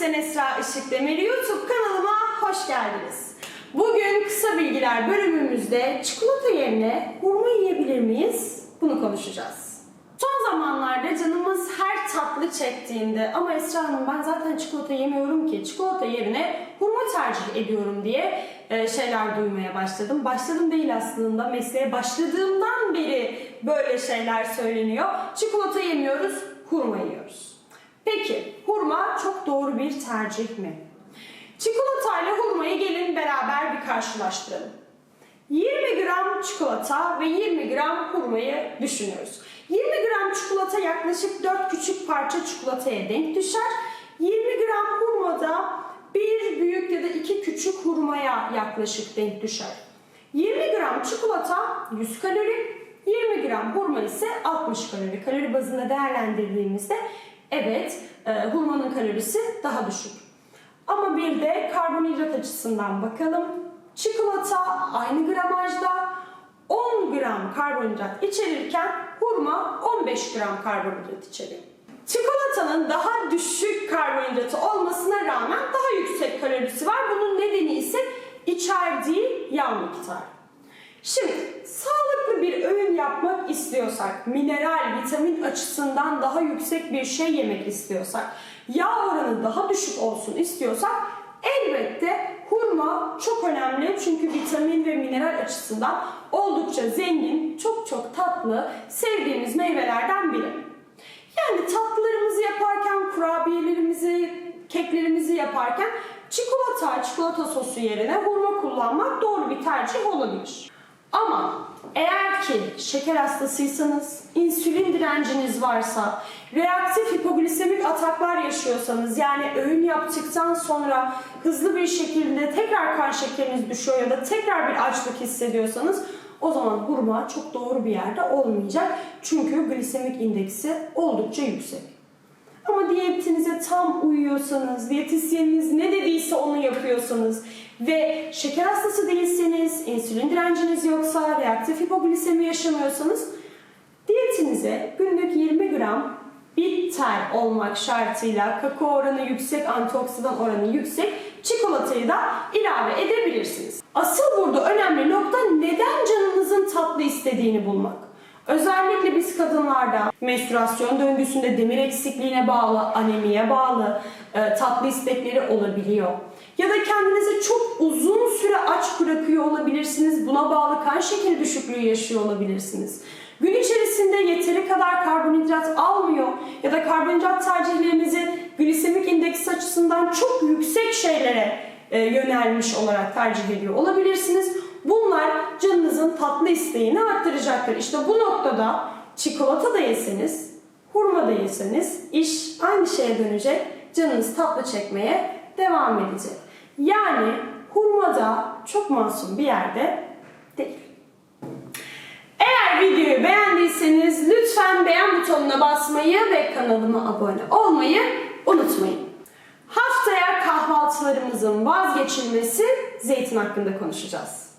Işık Demiri YouTube kanalıma hoş geldiniz. Bugün kısa bilgiler bölümümüzde çikolata yerine hurma yiyebilir miyiz? Bunu konuşacağız. Son zamanlarda canımız her tatlı çektiğinde ama Esra Hanım ben zaten çikolata yemiyorum ki çikolata yerine hurma tercih ediyorum diye e, şeyler duymaya başladım. Başladım değil aslında mesleğe başladığımdan beri böyle şeyler söyleniyor. Çikolata yemiyoruz, hurma yiyoruz. Peki hurma çok doğru bir tercih mi? Çikolatayla hurmayı gelin beraber bir karşılaştıralım. 20 gram çikolata ve 20 gram hurmayı düşünüyoruz. 20 gram çikolata yaklaşık 4 küçük parça çikolataya denk düşer. 20 gram hurma da bir büyük ya da iki küçük hurmaya yaklaşık denk düşer. 20 gram çikolata 100 kalori, 20 gram hurma ise 60 kalori. Kalori bazında değerlendirdiğimizde evet e, hurmanın kalorisi daha düşük. Ama bir de karbonhidrat açısından bakalım. Çikolata aynı gramajda 10 gram karbonhidrat içerirken hurma 15 gram karbonhidrat içeriyor. Çikolatanın daha düşük karbonhidratı olmasına rağmen daha yüksek kalorisi var. Bunun nedeni ise içerdiği yağ miktarı. Şimdi yapmak istiyorsak, mineral, vitamin açısından daha yüksek bir şey yemek istiyorsak, yağ oranı daha düşük olsun istiyorsak elbette hurma çok önemli çünkü vitamin ve mineral açısından oldukça zengin, çok çok tatlı, sevdiğimiz meyvelerden biri. Yani tatlılarımızı yaparken, kurabiyelerimizi, keklerimizi yaparken çikolata, çikolata sosu yerine hurma kullanmak doğru bir tercih olabilir. Ama eğer ki şeker hastasıysanız, insülin direnciniz varsa, reaktif hipoglisemik ataklar yaşıyorsanız yani öğün yaptıktan sonra hızlı bir şekilde tekrar kan şekeriniz düşüyor ya da tekrar bir açlık hissediyorsanız o zaman hurma çok doğru bir yerde olmayacak. Çünkü glisemik indeksi oldukça yüksek. Ama diyetinize tam uyuyorsanız, diyetisyeniniz ne dediyse onu yapıyorsanız ve şeker hastası değilseniz, insülin direnciniz yoksa, reaktif hipoglisemi yaşamıyorsanız diyetinize günlük 20 gram bitter olmak şartıyla kakao oranı yüksek, antioksidan oranı yüksek çikolatayı da ilave edebilirsiniz. Asıl burada önemli nokta neden canınızın tatlı istediğini bulmak. Özellikle biz kadınlarda menstruasyon döngüsünde demir eksikliğine bağlı, anemiye bağlı e, tatlı istekleri olabiliyor. Ya da kendinizi çok uzun süre aç bırakıyor olabilirsiniz. Buna bağlı kan şekeri düşüklüğü yaşıyor olabilirsiniz. Gün içerisinde yeteri kadar karbonhidrat almıyor ya da karbonhidrat tercihlerinizi glisemik indeks açısından çok yüksek şeylere e, yönelmiş olarak tercih ediyor olabilirsiniz. Bunlar canınızın tatlı isteğini arttıracaktır. İşte bu noktada çikolata da yeseniz, hurma da yeseniz iş aynı şeye dönecek. Canınız tatlı çekmeye devam edecek. Yani hurma da çok masum bir yerde değil. Eğer videoyu beğendiyseniz lütfen beğen butonuna basmayı ve kanalıma abone olmayı unutmayın. Haftaya kahvaltılarımızın vazgeçilmesi zeytin hakkında konuşacağız.